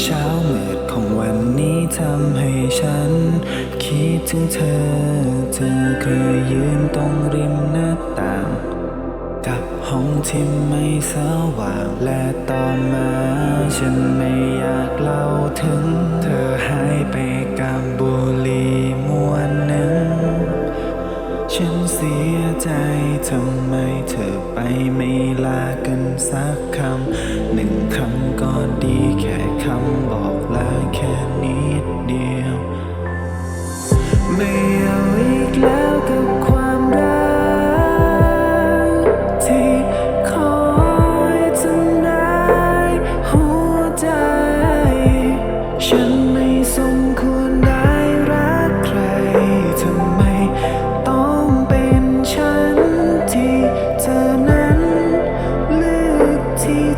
เช้ามืดของวันนี้ทำให้ฉัน คิดถึงเธอ เธอเคยยืนตรงริมหน้าต่าง กับห้องที่ไม่สว่าง และต่อมาฉันไม่อยากเล่าถึง เธอหายไปกับบุหรี่มวนหนึ่ง ฉันเสียใจ ทำไมเธอไปไม่ลากันสักคำหนึ่งคำก็ดีแค่คำบอกลาแค่นี้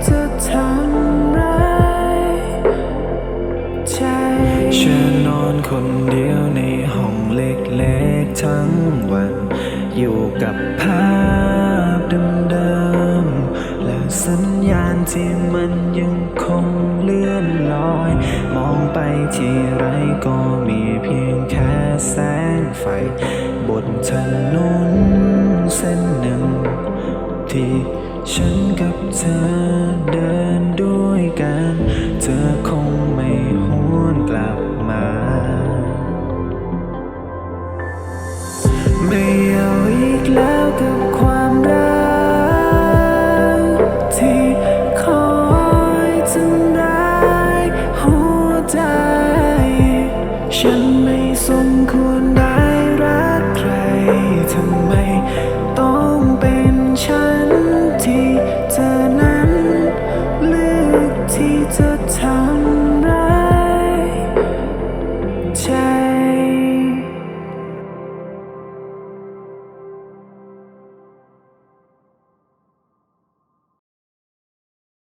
จะทำร้ายใช่ฉันนอนคนเดียวในห้องเล็กๆทั้งวัน อยู่กับภาพเดิมๆและสัญญาณที่มันยังคงเลื่อนลอย มองไปที่ไรก็มีเพียงแค่แสงไฟ บนถนนเส้นหนึ่งที่ฉันกับเธอ เดินด้วยกัน เธอคงไม่หวนกลับมา ไม่เอาอีกแล้วกับความรักที่คอยทำร้ายหัวใจ ฉันไม่สมควรได้รักใคร ทำไมต้องเป็นฉัน ที่เ